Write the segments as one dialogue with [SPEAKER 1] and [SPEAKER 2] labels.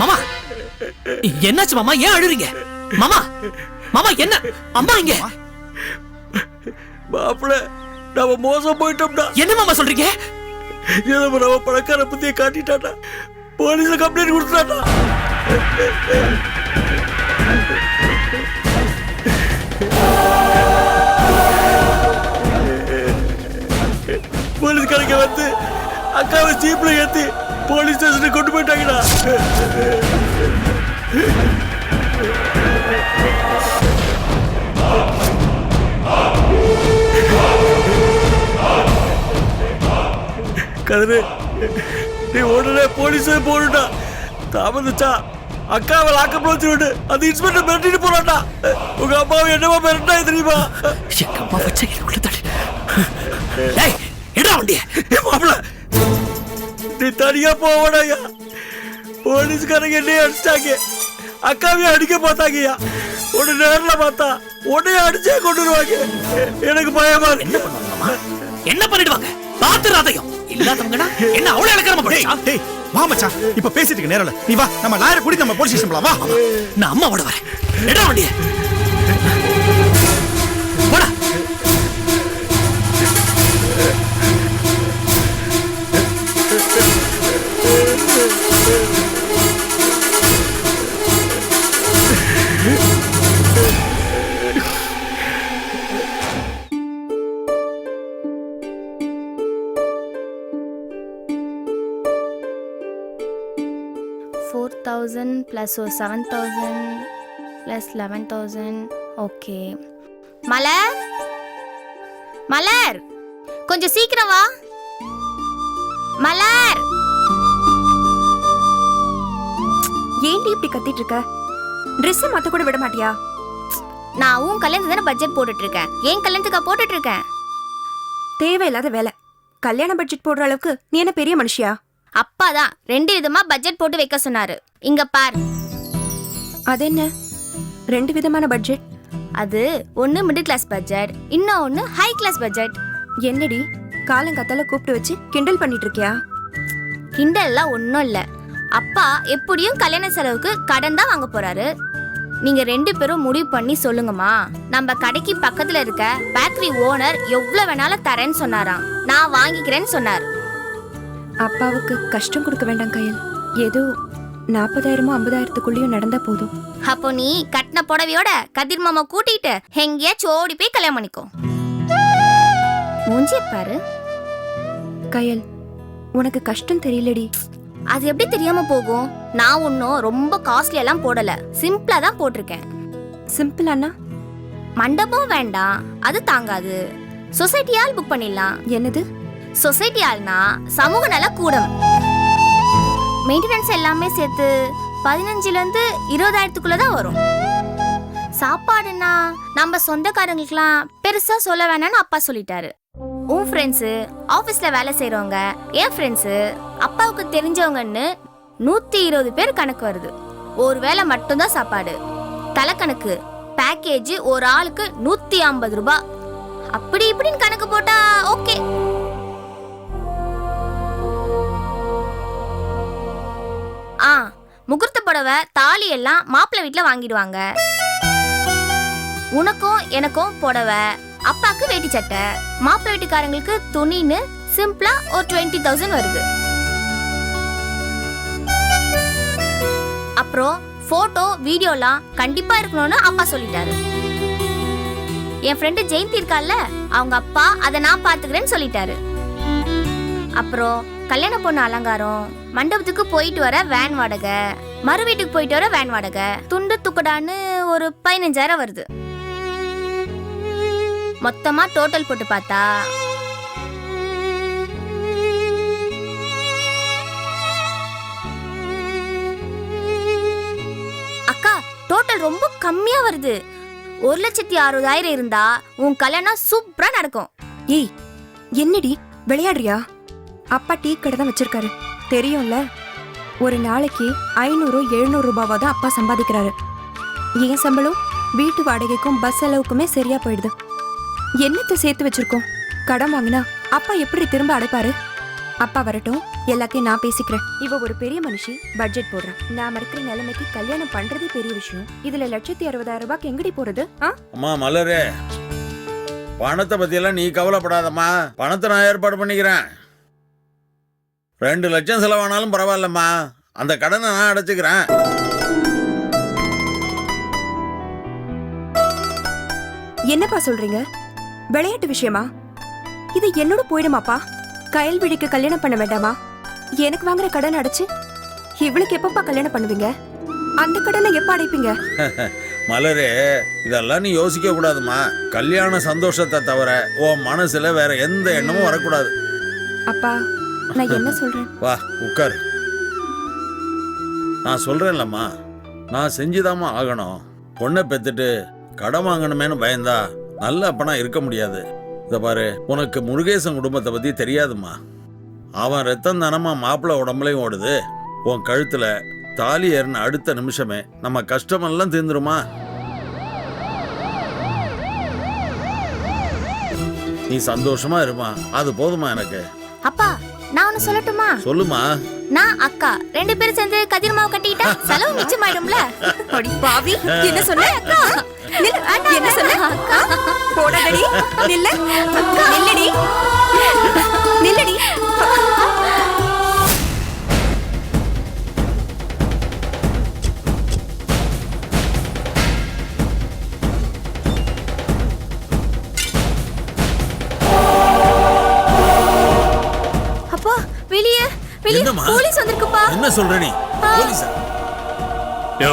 [SPEAKER 1] மாமா. என்னாச்சு மாமா? ஏன் அழுறீங்க? மாமா மாமா என்ன? அம்மா இங்க.
[SPEAKER 2] மாப்பிள்ள நம்ம மோசம் போயிட்டோம்டா.
[SPEAKER 1] என்ன மாமா சொல்றீங்க?
[SPEAKER 2] ஏதோ நம்ம பணக்கார புத்தியை காட்டிட்டாடா போலீஸ்ல கம்ப்ளைண்ட் கொடுத்துட்டாடா போலீஸ்காரங்க வந்து அக்காவை ஜீப்ல ஏத்தி போலீஸ் ஸ்டேஷனுக்கு கொண்டு போயிட்டாங்கடா. கதிரு நீ உடனே போலீஸே போடுடா தாமதிச்சா அக்காவை லாக்கப் வச்சு அந்த இன்ஸ்பெக்டர் மிரட்டிட்டு போறான்டா. உங்க அம்மாவை என்னவா மிரட்டா தெரியுமா?
[SPEAKER 1] எங்க அம்மா வச்சா இதுக்குள்ள தடி ஏய் என்ன வண்டிய?
[SPEAKER 2] மாப்பிள நீ தனியா போவடாயா? போலீஸ்காரங்க என்னைய அடிச்சாங்க அக்காவையும் அடிக்க பார்த்தாங்கய்யா. உடனே நேர்ல பார்த்தா உடனே அடிச்சே கொண்டு வருவாங்க. எனக்கு பயமா
[SPEAKER 1] என்ன
[SPEAKER 2] இருக்கு
[SPEAKER 1] என்ன பண்ணிடுவாங்க? பாத்துறாதையும் இல்லாதவங்கனா என்ன அவ்வளவு
[SPEAKER 3] டேய்
[SPEAKER 1] படிச்சா?
[SPEAKER 3] டேய் வா மச்சான். இப்ப பேசிட்டு இல்ல நீ வா நம்ம லாயரை கூட்டி நம்ம போலீஸ் ஸ்டேஷன் போலாம் வா.
[SPEAKER 1] நான் அம்மாவோட வரேன். இடா வண்டிய.
[SPEAKER 4] தௌசண்ட் ப்ளஸ் ஒரு seven thousand plus eleven thousand okay Malar? Malar கொஞ்சம் சீக்கிரம் வா. மலர்!
[SPEAKER 5] ஏன்டி இப்படி கத்திட்டு இருக்க? ட்ரெஸ் மாத்த கூட விட மாட்டியா
[SPEAKER 4] நான் உன் கல்யாணத்துக்கு தானே பட்ஜெட் போட்டுட்டு இருக்கேன் ஏன் கல்யாணத்துக்கா போட்டுட்டு இருக்கேன்
[SPEAKER 5] தேவையில்லாத வேலை. கல்யாண பட்ஜெட் போடுற அளவுக்கு நீ என்ன பெரிய மனுஷியா?
[SPEAKER 4] அப்பா தான் ரெண்டு விதமா பட்ஜெட் போட்டு வைக்க சொன்னாரு. இங்க பார்.
[SPEAKER 5] அது என்ன ரெண்டு விதமான பட்ஜெட்
[SPEAKER 4] அது ஒன்னு மிடில் கிளாஸ் பட்ஜெட் இன்னும் ஒன்னு ஹை கிளாஸ் பட்ஜெட்
[SPEAKER 5] என்னடி? காலங்காத்தால கூப்பிட்டு வச்சு கிண்டல் பண்ணிட்டு இருக்கியா
[SPEAKER 4] கிண்டல்லாம் ஒன்றும் இல்லை. அப்பா எப்படியும் கல்யாண செலவுக்கு கடன் தான் வாங்க போறாரு. நீங்க ரெண்டு பேரும் முடிவு பண்ணி சொல்லுங்கம்மா. நம்ம கடைக்கு பக்கத்துல இருக்க பேக்கரி ஓனர் எவ்வளவு வேணாலும் தரேன்னு சொன்னாராம். நான் வாங்கிக்கிறேன்னு சொன்னார்.
[SPEAKER 5] அப்பாவுக்கு கஷ்டம் கொடுக்க வேண்டாம் கையல். ஏதோ நாற்பதாயிரமோ ஐம்பதாயிரத்துக்குள்ளேயும் நடந்தா போதும்.
[SPEAKER 4] அப்போ நீ கட்டின புடவையோட கதிர் மாமா கூட்டிட்டு எங்கேயாச்சும் ஓடி போய் கல்யாணம் பண்ணிக்கோ. மூஞ்சி பாரு.
[SPEAKER 5] கயல் உனக்கு கஷ்டம் தெரியலடி.
[SPEAKER 4] அது எப்படி தெரியாம போகும்? நான் ஒன்றும் ரொம்ப காஸ்ட்லி எல்லாம் போடல. சிம்பிளா தான் போட்டிருக்கேன்.
[SPEAKER 5] சிம்பிளானா
[SPEAKER 4] மண்டபம் வேண்டாம். அது தாங்காது. சொசைட்டியால் புக் பண்ணிடலாம்.
[SPEAKER 5] என்னது?
[SPEAKER 4] சொசைட்டி ஆள்னா சமூக நல கூடம் மெயின்டெனன்ஸ் எல்லாமே சேர்த்து பதினஞ்சுல இருந்து இருபதாயிரத்துக்குள்ள தான் வரும். சாப்பாடுன்னா நம்ம சொந்தக்காரங்களுக்குலாம் பெருசா சொல்ல வேணாம்னு அப்பா சொல்லிட்டாரு. உன் ஃப்ரெண்ட்ஸு ஆஃபீஸில் வேலை செய்கிறவங்க என் ஃப்ரெண்ட்ஸு அப்பாவுக்கு தெரிஞ்சவங்கன்னு நூற்றி இருபது பேர் கணக்கு வருது. ஒரு வேளை மட்டும்தான் சாப்பாடு. தலைக்கணக்கு பேக்கேஜ் ஒரு ஆளுக்கு நூற்றி ஐம்பது ரூபாய். அப்படி இப்படின்னு கணக்கு போட்டா ஓகே முகூர்த்த புடவை தாலி எல்லாம் மாப்பிள்ளை வீட்டில் வாங்கிடுவாங்க. உனக்கும் எனக்கும் புடவை அப்பாக்கு வேட்டி சட்டை. மாப்பிள்ளை வீட்டுக்காரங்களுக்கு துணின்னு சிம்பிளா ஒரு டுவெண்ட்டி தௌசண்ட் வருது. அப்புறம் போட்டோ வீடியோலாம் கண்டிப்பா இருக்கணும்னு அப்பா சொல்லிட்டாரு. என் ஃப்ரெண்டு ஜெயந்தி இருக்கால்ல அவங்க அப்பா அதை நான் பாத்துக்கிறேன்னு சொல்லிட்டாரு. அப்புறம் கல்யாண பொண்ணு அலங்காரம். மண்டபத்துக்கு போயிட்டு வர வேன் வாடகை. மறு வீட்டுக்கு போயிட்டு வர வேன் வாடகை. துண்டு துக்குடான்னு ஒரு பதினஞ்சாயிரம் வருது. மொத்தமா டோட்டல் போட்டு பார்த்தா அக்கா டோட்டல் ரொம்ப கம்மியா வருது. ஒரு லட்சத்தி அறுபதாயிரம் இருந்தா உன் கல்யாணம் சூப்பரா நடக்கும்.
[SPEAKER 5] ஏய் என்னடி? விளையாடுறியா? அப்பா டீ கடை தான் வச்சிருக்காரு. தெரியும்ல? ஒரு நாளைக்கு ஐநூறு எழுநூறு ரூபாவா தான் அப்பா சம்பாதிக்கிறாரு. என் சம்பளம்? வீட்டு வாடகைக்கும் பஸ் செலவுக்குமே சரியா போயிடுது. என்னத்தை சேர்த்து வச்சிருக்கோம்? கடன் வாங்கினா அப்பா எப்படி திரும்ப அடைப்பாரு? அப்பா வரட்டும் எல்லாத்தையும் நான் பேசிக்கிறேன். இவ ஒரு பெரிய மனுஷி பட்ஜெட் போடுறேன் நான் இருக்கிற நிலைமைக்கு கல்யாணம் பண்றதே பெரிய விஷயம். இதுல லட்சத்தி அறுபதாயிரம் ரூபாய்க்கு எங்கடி போறது? ஆ?
[SPEAKER 2] அம்மா மலரே. பணத்தை பத்தியெல்லாம் நீ கவலைப்படாதம்மா. பணத்தை நான் ஏற்பாடு பண்ணிக்கிறேன். ரெண்டு லட்சம் செலவானாலும் பரவாயில்லம்மா. அந்த கடனை நான் அடைச்சுக்கிறேன்.
[SPEAKER 5] என்னப்பா சொல்றீங்க? விளையாட்டு விஷயமா? இது என்னோட போயிடுமாப்பா? கயல்விழிக்கு கல்யாணம் பண்ண வேண்டாமா? எனக்கு வாங்குற கடன் அடைச்சு இவளுக்கு எப்பப்பா கல்யாணம் பண்ணுவீங்க? அந்த கடனை எப்ப அடைப்பீங்க?
[SPEAKER 2] மலரே இதெல்லாம் நீ யோசிக்க கூடாதும்மா. கல்யாண சந்தோஷத்தை தவிர உன் மனசுல வேற எந்த எண்ணமும் வரக்கூடாது.
[SPEAKER 5] அப்பா நான் என்ன சொல்றேன்?
[SPEAKER 2] வா உட்காரு. நான் சொல்றேன்லம்மா. நான் செஞ்சுதாம்மா ஆகணும். பொண்ணை பெத்துட்டு கடன் வாங்கணுமேனு பயந்தா நல்ல அப்பனா இருக்க முடியாது. இத பாரு உனக்கு முருகேசன் குடும்பத்தை பத்தி தெரியாதும்மா. அவன் ரத்தம் தானமா மாப்பிள்ளை உடம்புலையும் ஓடுது. உன் கழுத்துல தாலி ஏறின அடுத்த நிமிஷமே நம்ம கஷ்டமெல்லாம் தீர்ந்துருமா? நீ சந்தோஷமா இருமா. அது போதுமா எனக்கு?
[SPEAKER 4] அப்பா நான் ஒன்னு சொல்லட்டுமா?
[SPEAKER 2] சொல்லுமா.
[SPEAKER 4] நான் அக்கா. ரெண்டு பேரும் சேர்ந்து கதிர் மாவு கட்டிக்கிட்டா செலவு மிச்சமாயிடும்ல?
[SPEAKER 5] அடி பாவி. என்ன சொன்ன? நில்லு. என்ன சொன்ன? ஆ? போடாதடி. நில்ல. நில்லடி. நில்லடி.
[SPEAKER 4] வெளியே வெளியே? போலீஸ் வந்திருக்குப்பா.
[SPEAKER 2] என்ன சொல்ற நீ? போலீஸா?
[SPEAKER 6] யோ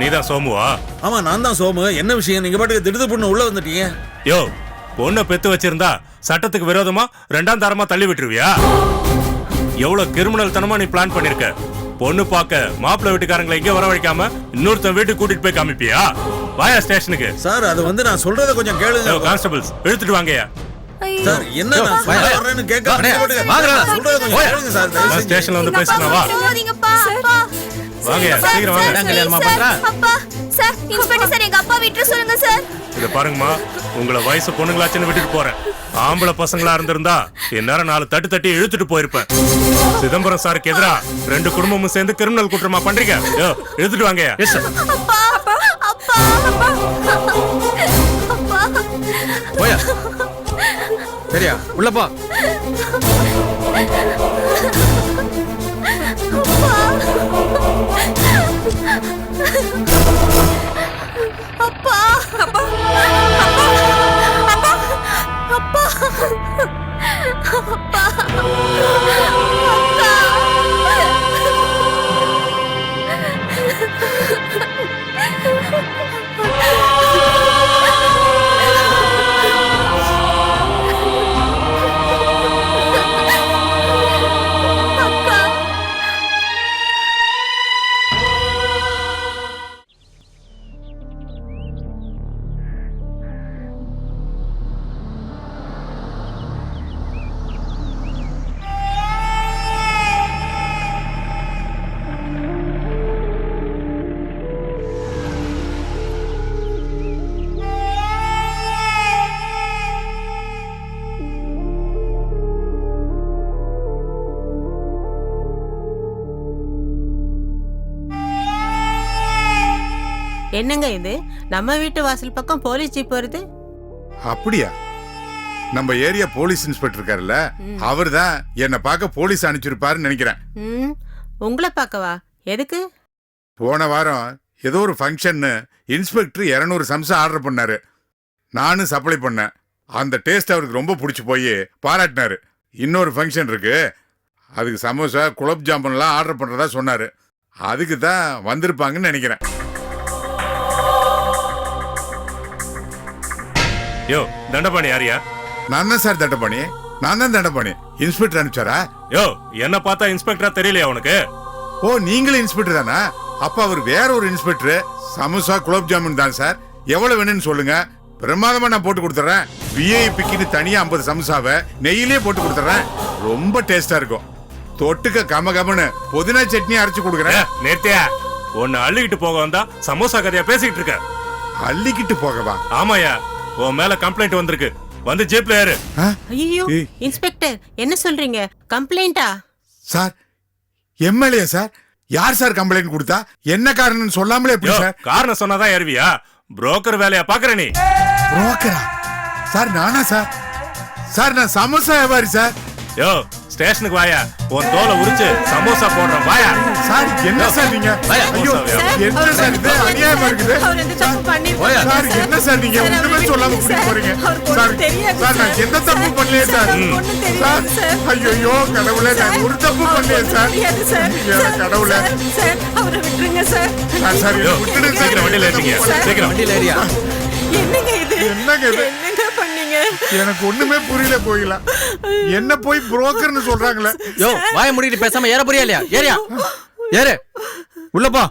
[SPEAKER 6] நீதான் சோமுவா?
[SPEAKER 2] ஆமா நான் தான் சோமு. என்ன விஷயம்? நீங்க பாட்டுக்கு திடுது பொண்ணு உள்ள வந்துட்டீங்க.
[SPEAKER 6] யோ பொண்ணை பெத்து வச்சிருந்தா சட்டத்துக்கு விரோதமா ரெண்டாம் தரமா தள்ளி விட்டுருவியா? எவ்வளவு கிரிமினல் தனமா நீ பிளான் பண்ணிருக்க? பொண்ணு பார்க்க மாப்பிள்ளை வீட்டுக்காரங்களை இங்க வரவழைக்காம இன்னொருத்தன் வீட்டுக்கு கூட்டிட்டு போய் காமிப்பியா? வாயா ஸ்டேஷனுக்கு.
[SPEAKER 2] சார் அது வந்து நான் சொல்றத கொஞ்சம் கேளுங்க.
[SPEAKER 6] கான்ஸ்டபிள்ஸ் இழுத்துட்டு வாங்கயா
[SPEAKER 2] சார் என்ன நான் சொல்ல வர்றேன்னு கேட்க
[SPEAKER 3] வாங்கடா.
[SPEAKER 2] சொல்றத கொஞ்சம் கேளுங்க சார் தயவு செஞ்சு.
[SPEAKER 6] ஸ்டேஷன்ல வந்து பேசிக்கலாம் வா. சீக்கிரம் வாங்க
[SPEAKER 3] சார். கல்யாணமா பண்றா?
[SPEAKER 4] அப்பா. சார் இன்ஸ்பெக்டர் சார் எங்க அப்பா விட்டு சொல்லுங்க சார்.
[SPEAKER 6] இத பாருங்கம்மா உங்களை வயசு பொண்ணுங்களாச்சுன்னு விட்டுட்டு போறேன். ஆம்பளை பசங்களா இருந்திருந்தா இந்நேரம் நாலு தட்டு தட்டி இழுத்துட்டு போயிருப்பேன். சிதம்பரம் சாருக்கு எதிரா ரெண்டு குடும்பமும் சேர்ந்து கிரிமினல் குற்றமா பண்றீங்க? இழுத்துட்டு வாங்கயா
[SPEAKER 4] அப்பா அப்பா அப்பா. அப்பா.
[SPEAKER 3] போயா. சரியா? உள்ள போ.
[SPEAKER 4] அப்பா. அப்பா. அப்பா. அப்பா. அப்பா.
[SPEAKER 7] என்னங்க இது? நம்ம வீட்டு வாசல் பக்கம் போலீஸ் ஜீப் வருது?
[SPEAKER 8] அப்படியா? நம்ம ஏரியா போலீஸ் இன்ஸ்பெக்டர் இருக்காருல்ல அவர் தான் என்னை பார்க்க போலீஸ் அனுப்பிச்சிருப்பாருன்னு நினைக்கிறேன்.
[SPEAKER 7] ம். உங்களை பார்க்கவா? எதுக்கு?
[SPEAKER 8] போன வாரம் ஏதோ ஒரு ஃபங்க்ஷன்னு இன்ஸ்பெக்டர் இரநூறு சம்சா ஆர்டர் பண்ணாரு. நானும் சப்ளை பண்ணேன். அந்த டேஸ்ட் அவருக்கு ரொம்ப பிடிச்சி போய் பாராட்டினாரு. இன்னொரு ஃபங்க்ஷன் இருக்கு. அதுக்கு சமோசா குலோப் ஜாமுன்லாம் ஆர்டர் பண்ணுறதா சொன்னார். அதுக்கு தான் வந்திருப்பாங்கன்னு நினைக்கிறேன்.
[SPEAKER 6] யோ தண்டபாணி யாரியா?
[SPEAKER 8] நான் தான் சார் தண்டபாணி. நான் தான் தண்டபாணி. இன்ஸ்பெக்டர் அனுப்பிச்சாரா?
[SPEAKER 6] யோ என்ன பார்த்தா இன்ஸ்பெக்டரா தெரியலையா உனக்கு?
[SPEAKER 8] ஓ நீங்களும் இன்ஸ்பெக்டர் தானா? அப்ப அவர் வேற ஒரு இன்ஸ்பெக்டர். சமோசா குலோப் ஜாமுன் தான் சார். எவ்வளவு வேணும்னு சொல்லுங்க. பிரமாதமா நான் போட்டு கொடுத்துறேன். விஐபிக்குன்னு தனியா ஐம்பது சமோசாவை நெய்யிலே போட்டு கொடுத்துறேன். ரொம்ப டேஸ்டா இருக்கும். தொட்டுக்க கம கமன்னு புதினா சட்னி அரைச்சு கொடுக்குறேன்.
[SPEAKER 6] நேர்த்தியா? உன்னை அள்ளிக்கிட்டு போக வந்தா சமோசா கதையா பேசிக்கிட்டு இருக்க.
[SPEAKER 8] அள்ளிக்கிட்டு போகவா?
[SPEAKER 6] ஆமாயா உன் மேல கம்ப்ளைண்ட் வந்திருக்கு. வந்து ஜீப்ல ஏறு?
[SPEAKER 7] ஐயோ. இன்ஸ்பெக்டர் என்ன சொல்றீங்க? கம்ப்ளைண்டா
[SPEAKER 8] சார் எம்எல்ஏ சார் யார் சார் கம்ப்ளைண்ட் கொடுத்தா? என்ன காரணம்னு சொல்லாமலே எப்படி சார்?
[SPEAKER 6] காரணம் சொன்னாதான் ஏறுவியா? புரோக்கர் வேலையா பாக்குற நீ.
[SPEAKER 8] புரோக்கரா சார் நானா சார்? சார் நான் சமோசா வியாபாரி சார்.
[SPEAKER 6] யோ ஸ்டேஷனுக்கு வாயா. உன் தோலை உரிச்சு சமோசா போடுறேன். வாயா.
[SPEAKER 8] சார் என்ன சார் நீங்க?
[SPEAKER 6] வாயா,
[SPEAKER 8] ஐயோ
[SPEAKER 6] சமோசா
[SPEAKER 8] என்ன சார் இது? அநியாயமா இருக்குது.
[SPEAKER 7] அவர் எந்த தப்பு பண்ணிருக்காரு.
[SPEAKER 8] சார் என்ன சார் நீங்க?
[SPEAKER 7] சார்,
[SPEAKER 8] ஒண்ணுமே
[SPEAKER 7] அவருக்கு
[SPEAKER 8] சொல்லாம
[SPEAKER 7] தெரியாது
[SPEAKER 8] கூட்டிட்டு போறீங்க.
[SPEAKER 7] சார். அவருக்கு
[SPEAKER 8] சார்
[SPEAKER 7] ஒண்ணும் தெரியாது
[SPEAKER 8] சார் நான்
[SPEAKER 7] சார்.
[SPEAKER 8] எந்த தப்பு பண்ணலையே சார்
[SPEAKER 7] ஒண்ணும்
[SPEAKER 8] சார்
[SPEAKER 7] தெரியாது சார்.
[SPEAKER 8] ஐயோ கடவுளே நான் ஒரு தப்பு பண்ணலையே சார்.
[SPEAKER 7] முடியாது சார்.
[SPEAKER 8] ஐயோ,
[SPEAKER 7] சார்,
[SPEAKER 8] கடவுளே.
[SPEAKER 7] சார், சார் அவரை விட்டுருங்க சார்.
[SPEAKER 8] சார் சார்
[SPEAKER 6] யோ,
[SPEAKER 8] என்னை விட்டுடுங்க சார்.
[SPEAKER 6] சீக்கிரம் வண்டியில ஏத்திங்க
[SPEAKER 7] சார்.
[SPEAKER 6] சீக்கிரம்
[SPEAKER 3] வண்டியில ஏறியா
[SPEAKER 7] என்னங்க இது?
[SPEAKER 8] என்னங்க இது? எனக்கு ஒண்ணுமே புரியல போயில என்ன போய் புரோக்கர்னு சொல்றாங்களே.
[SPEAKER 3] யோ வாய முடிக்கிட்டு பேசாம ஏற போறியா இல்லையா? ஏறியா? ஏறு. உள்ள போ.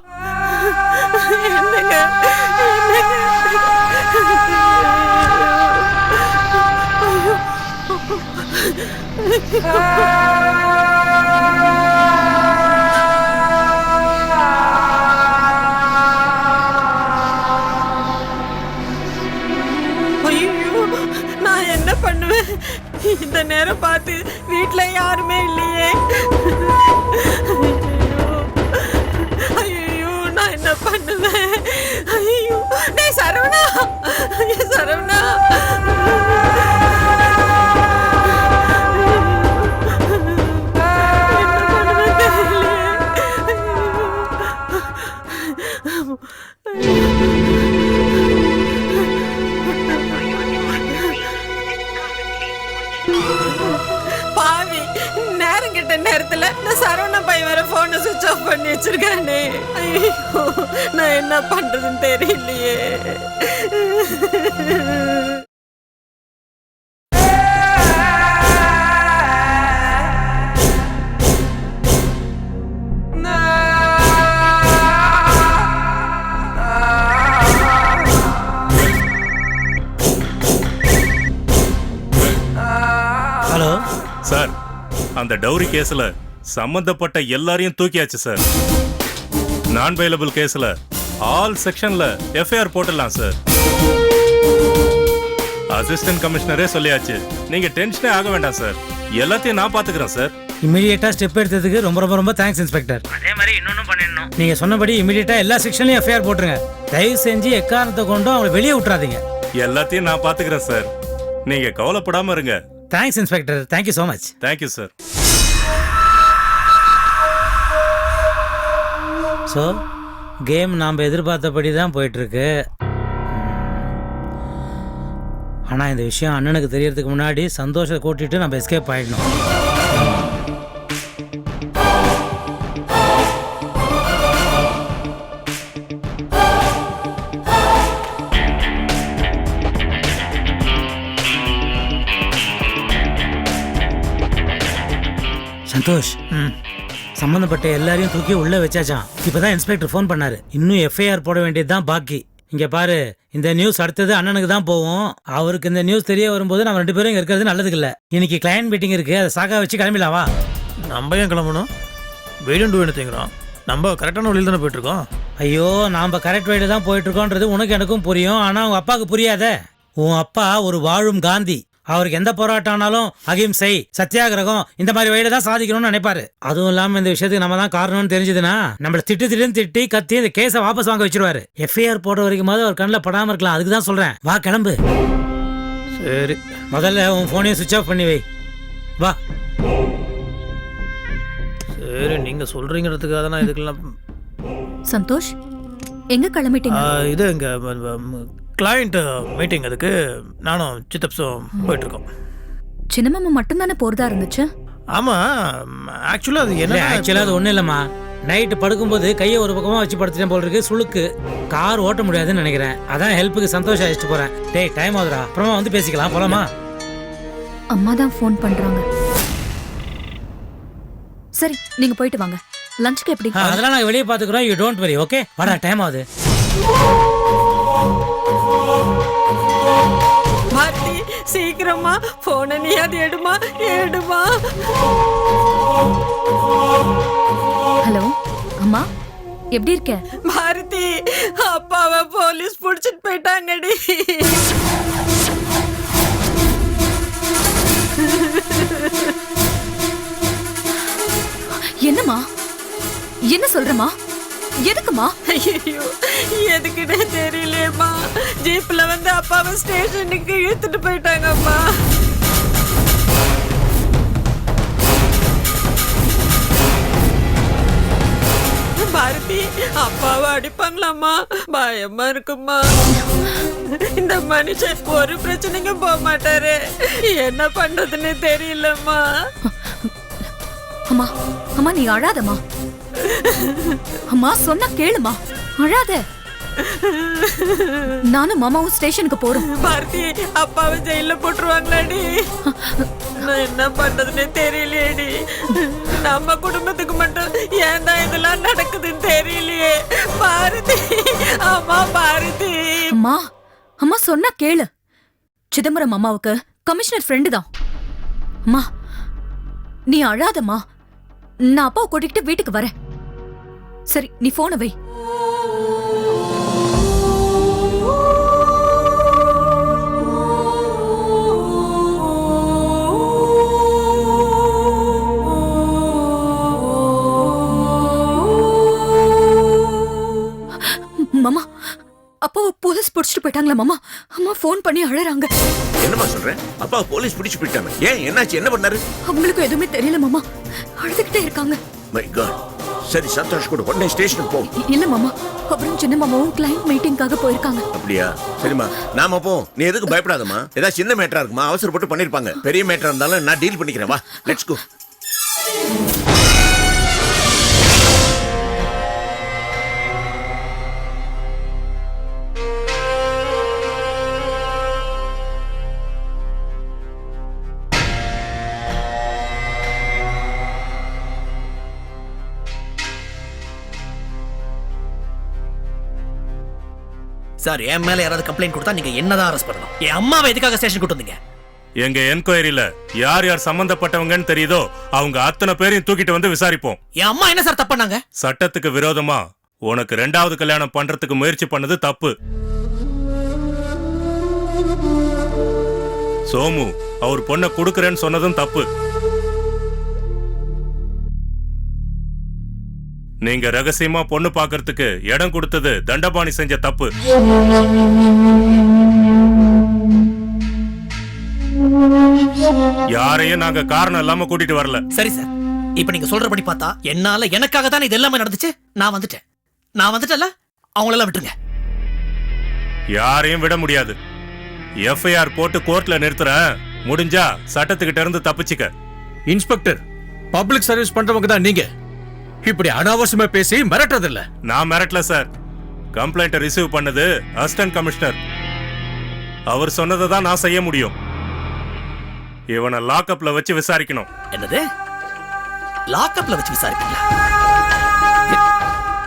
[SPEAKER 7] இந்த நேரம் பார்த்து வீட்டில் யாருமே இல்லையே. ஐயோ நான் என்ன பண்ணுவேன்? ஐயோ டேய் சரவணா. ஐயோ சரவணா. பாவி நேரம் கிட்ட நேரத்துல இந்த சரவண பையன் வேற போனை சுவிட்ச் ஆஃப் பண்ணி வச்சிருக்கானே. ஐயோ நான் என்ன பண்றதுன்னு தெரியலையே.
[SPEAKER 6] அந்த டவுரி கேஸ்ல சம்பந்தப்பட்ட எல்லாரையும் தூக்கியாச்சு சார் நான் பைலபிள் கேஸ்ல ஆல் செக்ஷன்ல எஃப்ஐஆர் போட்டுடலாம் சார் அசிஸ்டன்ட் கமிஷனரே சொல்லியாச்சு. நீங்க டென்ஷனே ஆக வேண்டாம் சார் எல்லாத்தையும் நான் பாத்துக்கிறேன் சார்
[SPEAKER 9] இமீடியட்டா ஸ்டெப் எடுத்ததுக்கு ரொம்ப ரொம்ப ரொம்ப தேங்க்ஸ் இன்ஸ்பெக்டர்
[SPEAKER 1] அதே மாதிரி இன்னொன்னும் பண்ணிடணும்.
[SPEAKER 9] நீங்க சொன்னபடி இமீடியட்டா எல்லா செக்ஷன்லயும் எஃப்ஐஆர் போட்டுருங்க. தயவு செஞ்சு எக்காரணத்தை கொண்டும் அவங்களை வெளியே விட்டுறாதீங்க.
[SPEAKER 6] எல்லாத்தையும் நான் பாத்துக்கிறேன் சார் நீங்க கவலைப்படாம இருங்க.
[SPEAKER 9] Thanks inspector thank you so much
[SPEAKER 6] thank you sir
[SPEAKER 9] so game நாம் எதிர்பார்த்தபடி தான் போயிட்டுருக்கு. ஆனால் இந்த விஷயம் அண்ணனுக்கு தெரியறதுக்கு முன்னாடி சந்தோஷத்தை கூட்டிட்டு நம்ம எஸ்கேப் ஆகிடணும் சந்தோஷ். சம்மந்தப்பட்ட எல்லாரையும் தூக்கி உள்ள வச்சாச்சான் இப்பதான் இன்ஸ்பெக்டர் ஃபோன் பண்ணாரு. இன்னும் எஃப்ஐஆர் போட வேண்டியது தான் பாக்கி. இங்க பாரு இந்த நியூஸ் அடுத்தது அண்ணனுக்கு தான் போவோம் அவருக்கு இந்த நியூஸ் தெரிய வரும்போது நம்ம ரெண்டு பேரும் இங்க இருக்கிறது நல்லதுக்கு இல்ல. இன்னைக்கு கிளையன்ட் மீட்டிங் இருக்கு. அதை சாக்கா வச்சு கிளம்பிடலாவா
[SPEAKER 2] நம்ம ஏன் கிளம்பணும்? வெயிட் டூ எடுத்துக்கிறோம் நம்ம கரெக்டான வழியில் தானே போயிட்டு இருக்கோம்
[SPEAKER 9] ஐயோ நாம கரெக்ட் வழியில தான் போயிட்டு இருக்கோன்றது உனக்கு எனக்கும் புரியும். ஆனா உங்க அப்பாவுக்கு புரியாதே. உன் அப்பா ஒரு வாழும் காந்தி. அவருக்கு எந்த போராட்டம் ஆனாலும் அகிம்சை சத்தியாகிரகம் இந்த மாதிரி வழியில தான் சாதிக்கணும்னு நினைப்பாரு. அதுவும் இல்லாம இந்த விஷயத்துக்கு நம்ம தான் காரணம்னு தெரிஞ்சதுன்னா நம்மள திட்டு திட்டுன்னு திட்டி கத்தி இந்த கேஸை வாபஸ் வாங்க வச்சிருவாரு. எஃப்ஐஆர் போடுற வரைக்கும் அவர் கண்ணில் படாம இருக்கலாம். அதுக்கு தான் சொல்றேன். வா கிளம்பு.
[SPEAKER 2] சரி.
[SPEAKER 9] முதல்ல உன் போனையும் சுவிட்ச் ஆஃப் பண்ணி வை. வா.
[SPEAKER 2] சரி நீங்கள் சொல்கிறீங்கிறதுக்காக தான் நான் இதுக்கெல்லாம்
[SPEAKER 5] சந்தோஷ் எங்க கிளம்பிட்டீங்க?
[SPEAKER 2] இது இங்கே கிளையண்ட் மீட்டிங் அதுக்கு நானும் சித்தப்ஸும் போயிட்டுருக்கோம்.
[SPEAKER 5] சின்ன மாமா மட்டும் தானே போறதா இருந்துச்சு?
[SPEAKER 2] ஆமாம் ஆக்சுவலாக அது என்ன
[SPEAKER 9] ஆக்சுவலாக அது ஒன்றும் இல்லைம்மா. நைட்டு படுக்கும்போது கையை ஒரு பக்கமாக வச்சு படுத்துட்டேன் போல இருக்கு. சுளுக்கு. கார் ஓட்ட முடியாதுன்னு நினைக்கிறேன். அதான் ஹெல்ப்புக்கு சந்தோஷம் அழைச்சிட்டு போகிறேன் டேய் டைம் ஆகுதுடா. அப்புறமா வந்து பேசிக்கலாம். போலாமா?
[SPEAKER 5] அம்மா தான் ஃபோன் பண்றாங்க. சரி நீங்க போயிட்டு வாங்க. லஞ்சுக்கு எப்படி?
[SPEAKER 9] அதெல்லாம் நாங்கள் வெளியே பார்த்துக்குறோம். யூ டோன்ட் வரி ஓகே வாடா டைம் ஆகுது.
[SPEAKER 7] சீக்கிரமா போன நீ அது எடுமா எடுமா.
[SPEAKER 5] ஹலோ அம்மா எப்படி இருக்க?
[SPEAKER 7] பாரதி அப்பாவை போலீஸ் புடிச்சிட்டு போயிட்டாங்கடி.
[SPEAKER 10] என்னம்மா? என்ன சொல்றமா எதுக்குமா
[SPEAKER 7] ஐயோ எதுக்குன்னே தெரியலையேம்மா ஜீப்ல வந்து அப்பாவை ஸ்டேஷனுக்கு இழுத்துட்டு போயிட்டாங்கம்மா பாரதி அப்பாவை அடிப்பாங்களாம்மா. பயமா இருக்குமா இந்த மனுஷன் ஒரு பிரச்சனைக்கு போக மாட்டாரு. என்ன பண்றதுன்னு தெரியலம்மா.
[SPEAKER 10] அம்மா அம்மா நீ அழாதம்மா. அம்மா சொன்னா கேளுமா அழாத. நானும் மாமாவும் ஸ்டேஷனுக்கு போறோம்.
[SPEAKER 7] பாரதி அப்பாவை ஜெயில போட்டுருவாங்களாடி? நான் என்ன பண்றதுன்னே தெரியலையேடி. நம்ம குடும்பத்துக்கு மட்டும் ஏன் தான் இதெல்லாம் நடக்குதுன்னு தெரியலையே. பாரதி அம்மா பாரதி.
[SPEAKER 10] அம்மா அம்மா சொன்னா கேளு. சிதம்பரம் அம்மாவுக்கு கமிஷனர் ஃப்ரெண்டு தான். அம்மா நீ அழாதம்மா. நான் அப்பாவை கூட்டிகிட்டு வீட்டுக்கு வரேன். சரி நீ போன வை. அழறாங்க.
[SPEAKER 2] என்னம்மா சொல்றேன் அப்பா போலீஸ் பிடிச்சு போயிட்டாங்க. ஏன்? என்னாச்சு? என்ன பண்ணாரு?
[SPEAKER 10] அவங்களுக்கு எதுவுமே தெரியல மாமா. அழுதுகிட்டே இருக்காங்க.
[SPEAKER 2] மை காட் சரி சந்தோஷ் கூட உடனே ஸ்டேஷனுக்கு போ.
[SPEAKER 10] இல்ல மாமா. அவரும் சின்ன மாமாவும் கிளைண்ட் மீட்டிங்காக போயிருக்காங்க.
[SPEAKER 2] அப்படியா? சரிம்மா. நாம போ. நீ எதுக்கு பயப்படாதம்மா. ஏதாவது சின்ன மேட்டரா இருக்குமா? அவசரப்பட்டு பண்ணிருப்பாங்க. பெரிய மேட்டரா இருந்தாலும் நான் டீல் பண்ணிக்கிறேன். வா லெட்ஸ் கோ
[SPEAKER 1] சார் என் மேல யாராவது கம்ப்ளைண்ட் கொடுத்தா நீங்க என்னதான் அரெஸ்ட் பண்ணணும்? என் அம்மாவை எதுக்காக ஸ்டேஷன் கூட்டு வந்தீங்க?
[SPEAKER 6] எங்க என்கொயரியில யார் யார் சம்பந்தப்பட்டவங்கன்னு தெரியுதோ அவங்க அத்தனை பேரையும் தூக்கிட்டு வந்து விசாரிப்போம்.
[SPEAKER 1] என் அம்மா என்ன சார் தப்பானாங்க
[SPEAKER 6] சட்டத்துக்கு விரோதமா உனக்கு ரெண்டாவது கல்யாணம் பண்றதுக்கு முயற்சி பண்ணது தப்பு. சோமு அவர் பொண்ணை கொடுக்கறேன்னு சொன்னதும் தப்பு. நீங்க ரகசியமா பொண்ணு பார்க்கறதுக்கு இடம் கொடுத்தது தண்டபாணி செஞ்ச தப்பு. யாரையும் நாங்க காரணம் இல்லாம கூட்டிட்டு வரல.
[SPEAKER 1] சரி சார். இப்ப நீங்க சொல்றபடி பார்த்தா என்னால எனக்காக தானே இது எல்லாமே நடந்துச்சு? நான் வந்துட்டேன். நான் வந்துட்டேன்ல? அவங்களெல்லாம் விட்டுருங்க.
[SPEAKER 6] யாரையும் விட முடியாது. எஃப்ஐஆர் போட்டு கோர்ட்ல நிறுத்துறேன் முடிஞ்சா சட்டத்துக்கிட்ட இருந்து தப்பிச்சுக்க.
[SPEAKER 3] இன்ஸ்பெக்டர் பப்ளிக் சர்வீஸ் பண்றவங்க தான் நீங்க. இப்படி அனாவசியமா பேசி மிரட்டுறது இல்ல
[SPEAKER 6] நான் மிரட்டல சார் கம்ப்ளைண்ட்டை ரிசீவ் பண்ணது அசிஸ்டன்ட் கமிஷனர் அவர் சொன்னதை தான் நான் செய்ய முடியும். இவனை லாக்அப்ல வச்சு விசாரிக்கணும்.
[SPEAKER 1] என்னது? லாக்அப்ல வச்சு விசாரிப்பீங்களா?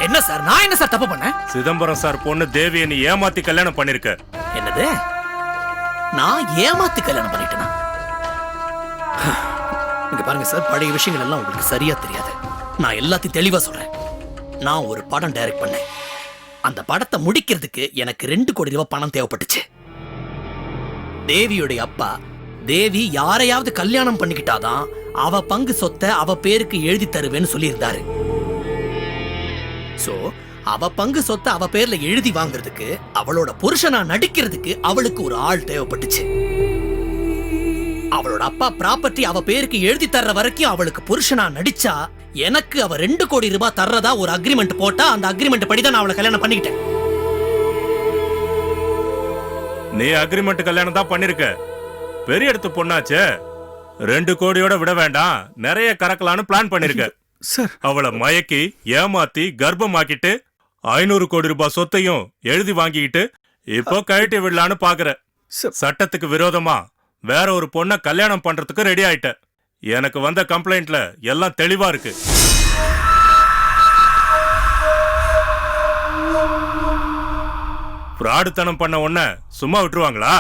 [SPEAKER 1] என்ன சார் நான் என்ன சார் தப்பு பண்ணேன்?
[SPEAKER 6] சிதம்பரம் சார் பொண்ணு தேவியை நீ ஏமாத்தி கல்யாணம் பண்ணிருக்க.
[SPEAKER 1] என்னது? நான் ஏமாத்தி கல்யாணம் பண்ணிட்டேனா? இங்க பாருங்க சார் பழைய விஷயங்கள் எல்லாம் உங்களுக்கு சரியா தெரியாது. நான் எல்லாத்தையும் தெளிவாக சொல்கிறேன் நான் ஒரு படம் டைரக்ட் பண்ணேன். அந்த படத்தை முடிக்கிறதுக்கு எனக்கு ரெண்டு கோடி ரூபாய் பணம் தேவைப்பட்டுச்சு. தேவியுடைய அப்பா தேவி யாரையாவது கல்யாணம் பண்ணிக்கிட்டாதான் அவ பங்கு சொத்தை அவ பேருக்கு எழுதி தருவேன்னு சொல்லியிருந்தாரு. சோ அவ பங்கு சொத்தை அவ பேர்ல எழுதி வாங்குறதுக்கு அவளோட புருஷனா நடிக்கிறதுக்கு அவளுக்கு ஒரு ஆள் தேவைப்பட்டுச்சு. அவளோட அப்பா ப்ராப்பர்ட்டி அவ பேருக்கு எழுதி தர்ற வரைக்கும் அவளுக்கு புருஷனா நடிச்சா எனக்கு அவ ரெண்டு கோடி ரூபாய் தர்றதா ஒரு அக்ரிமெண்ட் போட்டா அந்த அக்ரிமெண்ட் படி தான் நான் அவளை கல்யாணம் பண்ணிக்கிட்டேன்.
[SPEAKER 6] நீ அக்ரிமெண்ட் கல்யாணம் தான் பண்ணிருக்க. பெரிய இடத்து பொண்ணாச்சே. ரெண்டு கோடியோட விட வேண்டாம். நிறைய கறக்கலான்னு பிளான் பண்ணிருக்க.
[SPEAKER 3] சார்.
[SPEAKER 6] அவளை மயக்கி ஏமாத்தி கர்ப்பமாக்கிட்டு ஐநூறு கோடி ரூபாய் சொத்தையும் எழுதி வாங்கிக்கிட்டு இப்போ கழட்டி விடலான்னு பாக்குற. சட்டத்துக்கு விரோதமா வேற ஒரு பொண்ண கல்யாணம் பண்றதுக்கு ரெடி ஆயிட்ட. எனக்கு வந்த கம்ப்ளைண்ட்ல எல்லாம் தெளிவா இருக்கு. பிராடுத்தனம் பண்ண உன்ன சும்மா விட்டுருவாங்களா?